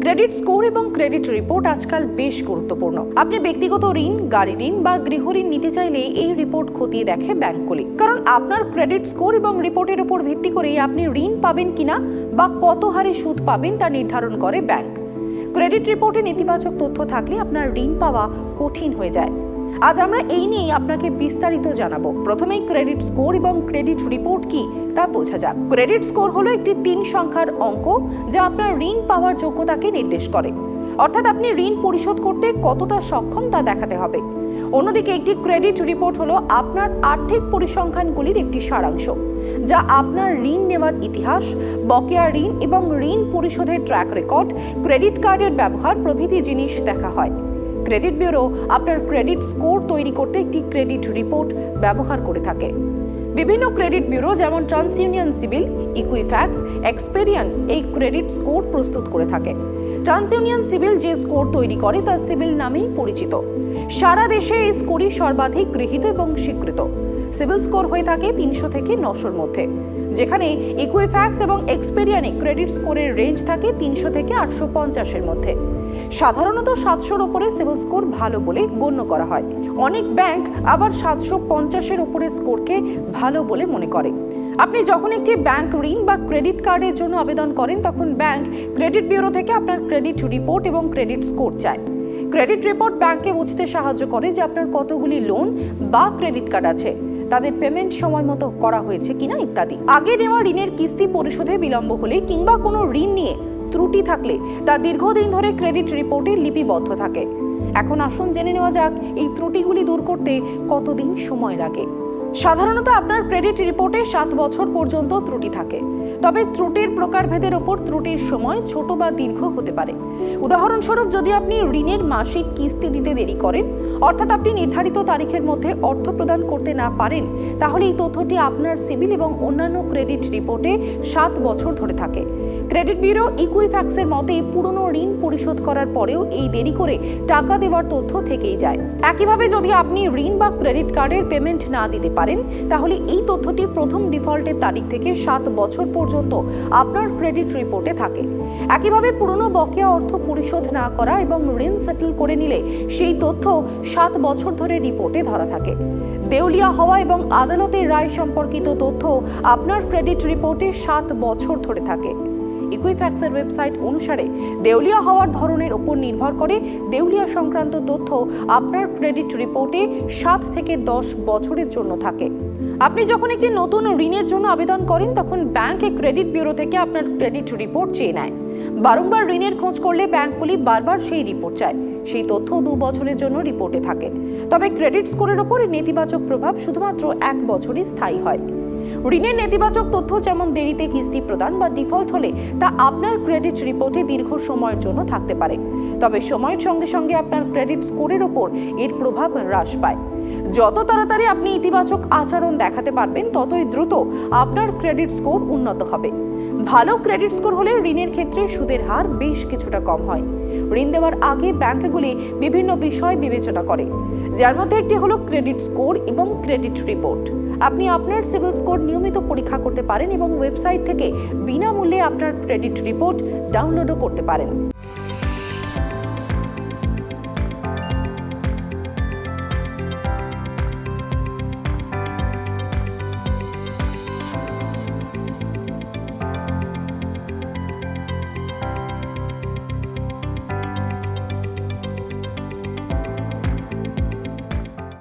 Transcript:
Credit score এবং credit report আজকাল বেশ গুরুত্বপূর্ণ। আপনি ব্যক্তিগত ঋণ, গাড়ি ঋণ বা গৃহ ঋণ নিতে চাইলে এই রিপোর্ট খতিয়ে দেখে ব্যাংকগুলি কারণ আপনার ক্রেডিট স্কোর এবং রিপোর্টের উপর ভিত্তি করে আপনি ঋণ পাবেন কিনা বা কত হারে সুদ পাবেন তা নির্ধারণ করে ব্যাংক ক্রেডিট রিপোর্টে নেতিবাচক তথ্য থাকলে আপনার ঋণ পাওয়া কঠিন হয়ে যায়। আজ আমরা এই নিয়েই আপনাকে বিস্তারিত জানাব। প্রথমেই ক্রেডিট স্কোর এবং ক্রেডিট রিপোর্ট কি, তা বোঝা যাক। ক্রেডিট স্কোর হলো একটি তিন সংখ্যার অঙ্ক যা আপনার ঋণ পাওয়ার যোগ্যতাকে নির্দেশ করে। অর্থাৎ আপনি ঋণ পরিশোধ করতে কতটা সক্ষম তা দেখাতে হবে। অন্যদিকে একটি ক্রেডিট রিপোর্ট হলো আপনার আর্থিক পরিসংখ্যানগুলির একটি সারাংশ, যা আপনার ঋণ নেওয়ার ইতিহাস, বকেয়া ঋণ এবং ঋণ পরিশোধের ট্র্যাক রেকর্ড ক্রেডিট কার্ডের ব্যবহার প্রভৃতি জিনিস দেখা হয়। ক্রেডিট ব্যুরো আপনার ক্রেডিট স্কোর তৈরি করতে একটি ক্রেডিট রিপোর্ট ব্যবহার করে থাকে। বিভিন্ন ক্রেডিট ব্যুরো যেমন ট্রান্সইউনিয়ন সিভিল, ইকুইফ্যাক্স, এক্সপেরিয়ান এই ক্রেডিট স্কোর প্রস্তুত করে থাকে। ট্রান্সইউনিয়ন সিভিল যে স্কোর তৈরি করে তা সিভিল নামেই পরিচিত। সারা দেশে এই স্কোরই সর্বাধিক গৃহীত এবং স্বীকৃত। সিভিল স্কোর হয়ে থাকে তিনশো থেকে নশোর মধ্যে। যেখানে ইকুইফ্যাক্স এবং এক্সপেরিয়ানে ক্রেডিট স্কোরের রেঞ্জ থাকে তিনশো থেকে আটশো পঞ্চাশের মধ্যে। সাধারণত সাতশোর ওপরে সিভিল স্কোর ভালো বলে গণ্য করা হয়। অনেক ব্যাংক আবার সাতশো পঞ্চাশের ওপরে স্কোরকে ভালো বলে মনে করে। আপনি যখন একটি ব্যাংক ঋণ বা ক্রেডিট কার্ডের জন্য আবেদন করেন, তখন ব্যাংক ক্রেডিট ব্যুরো থেকে আপনার ক্রেডিট রিপোর্ট এবং ক্রেডিট স্কোর চায়। ক্রেডিট রিপোর্ট ব্যাংকে বুঝতে সাহায্য করে যে আপনার কতগুলি লোন বা ক্রেডিট কার্ড আছে। তাদের পেমেন্ট সময় মতো করা হয়েছে কিনা ইত্যাদি। আগে নেওয়া ঋণের কিস্তি পরিশোধে বিলম্ব হলে কিংবা কোনো ঋণ নিয়ে ত্রুটি থাকলে তা দীর্ঘদিন ধরে ক্রেডিট রিপোর্টে লিপিবদ্ধ থাকে। এখন আসুন জেনে নেওয়া যাক এই ত্রুটিগুলি দূর করতে কতদিন সময় লাগে। সাধারণত আপনার ক্রেডিট রিপোর্টে সাত বছর পর্যন্ত ত্রুটি থাকে। তবে ত্রুটির প্রকারভেদের ওপর ত্রুটির সময় ছোট বা দীর্ঘ হতে পারে। উদাহরণস্বরূপ, যদি আপনি ঋণের মাসিক কিস্তি দিতে দেরি করেন, অর্থাৎ আপনি নির্ধারিত তারিখের মধ্যে অর্থ প্রদান করতে না পারেন, তাহলে এই তথ্যটি আপনার সিভিল এবং অন্যান্য ক্রেডিট রিপোর্টে সাত বছর ধরে থাকে। ক্রেডিট ব্যুরো ইকুইফ্যাক্সের মতে, পুরনো ঋণ পরিশোধ করার পরেও এই দেরি করে টাকা দেওয়ার তথ্য থেকেই যায়। একইভাবে যদি আপনি ঋণ বা ক্রেডিট কার্ডের পেমেন্ট না দিতে পারেন তাহলে এই তথ্যটি প্রথম ডিফল্টের তারিখ থেকে সাত বছর পর্যন্ত আপনার ক্রেডিট রিপোর্টে থাকে। একইভাবে পুরনো বকেয়া অর্থ পরিশোধ না করা এবং ঋণ সেটেল করে নিলে সেই তথ্য সাত বছর ধরে রিপোর্টে ধরা থাকে। দেউলিয়া হওয়া এবং আদালতের রায় সম্পর্কিত তথ্য আপনার ক্রেডিট রিপোর্টে সাত বছর ধরে থাকে। ইকুইফ্যাক্সের ওয়েবসাইট অনুসারে দেউলিয়া হওয়ার ধরনের উপর নির্ভর করে দেউলিয়া সংক্রান্ত তথ্য আপনার ক্রেডিট রিপোর্টে সাত থেকে দশ বছরের জন্য থাকে। আপনি যখন একটি নতুন ঋণের জন্য আবেদন করেন, তখন ব্যাংক ক্রেডিট ব্যুরো থেকে আপনার ক্রেডিট রিপোর্ট চেয়ে নেয়। বারংবার ঋণের খোঁজ করলে ব্যাংকগুলি বারবার সেই রিপোর্ট চায়। সেই তথ্য দু বছরের জন্য রিপোর্টে থাকে। তবে ক্রেডিট স্কোরের ওপর নেতিবাচক প্রভাব শুধুমাত্র এক বছরই স্থায়ী হয়। ঋণের নেতিবাচক তথ্য যেমন দেরিতে কিস্তি প্রদান বা ডিফল্ট হলে তা আপনার ক্রেডিট রিপোর্টে দীর্ঘ সময়ের জন্য থাকতে পারে। তবে সময়ের সঙ্গে সঙ্গে আপনার ক্রেডিট স্কোরের ওপর এর প্রভাব হ্রাস পায়। যত তাড়াতাড়ি আপনি ইতিবাচক আচরণ দেখাতে পারবেন, ততই দ্রুত আপনার ক্রেডিট স্কোর উন্নত হবে। ভালো ক্রেডিট স্কোর হলে ঋণের ক্ষেত্রে সুদের হার বেশ কিছুটা কম হয়। ঋণ দেওয়ার আগে ব্যাংকগুলি বিভিন্ন বিষয় বিবেচনা করে, যার মধ্যে একটি হলো ক্রেডিট স্কোর এবং ক্রেডিট রিপোর্ট। আপনি আপনার সিভিল স্কোর নিয়মিত পরীক্ষা করতে পারেন এবং ওয়েবসাইট থেকে বিনামূল্যে আপনার ক্রেডিট রিপোর্ট ডাউনলোডও করতে পারেন।